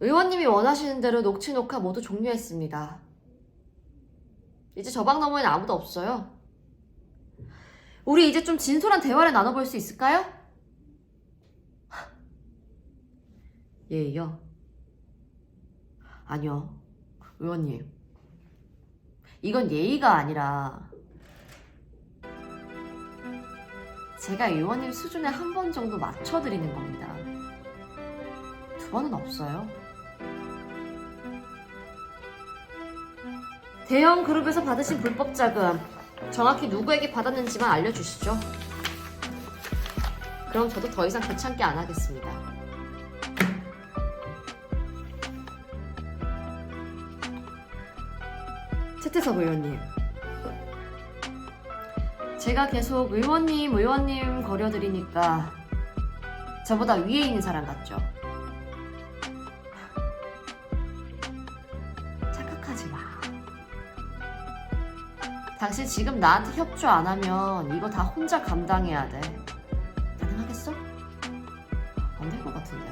의원님이 원하시는 대로 녹취 녹화 모두 종료했습니다. 이제 저 방 너머에는 아무도 없어요. 우리 이제 좀 진솔한 대화를 나눠볼 수 있을까요? 예요. 아니요. 의원님. 이건 예의가 아니라 제가 의원님 수준에 한 번 정도 맞춰드리는 겁니다. 두 번은 없어요. 대형 그룹에서 받으신 불법 자금 정확히 누구에게 받았는지만 알려주시죠. 그럼 저도 더 이상 귀찮게 안 하겠습니다. 최태석 의원님. 제가 계속 의원님, 의원님 거려드리니까 저보다 위에 있는 사람 같죠? 착각하지 마. 당신 지금 나한테 협조 안 하면 이거 다 혼자 감당해야 돼. 가능하겠어? 안 될 것 같은데.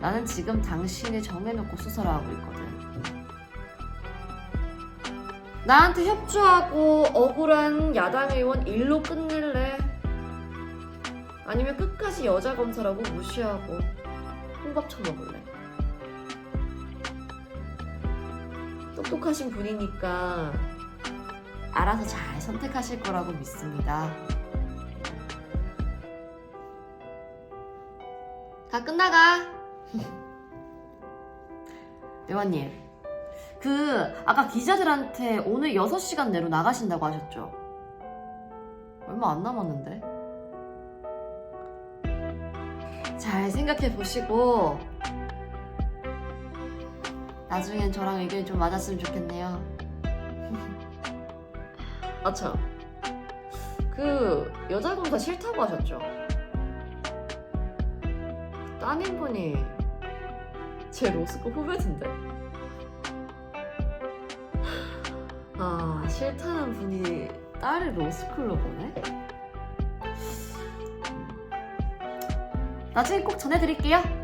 나는 지금 당신이 정해놓고 수사를 하고 있거든. 나한테 협조하고 억울한 야당 의원 일로 끝낼래? 아니면 끝까지 여자 검사라고 무시하고 홍밥 쳐먹을래? 똑똑하신 분이니까 알아서 잘 선택하실 거라고 믿습니다. 다 끝나가. 의원님, 그 아까 기자들한테 오늘 6시간 내로 나가신다고 하셨죠? 얼마 안 남았는데. 잘 생각해 보시고 나중엔 저랑 의견이 좀 맞았으면 좋겠네요. 아참, 그 여자 검사 싫다고 하셨죠? 따님분이 제 로스쿨 후배던데. 아 싫다는 분이 딸을 로스쿨로 보내? 나중에 꼭 전해드릴게요.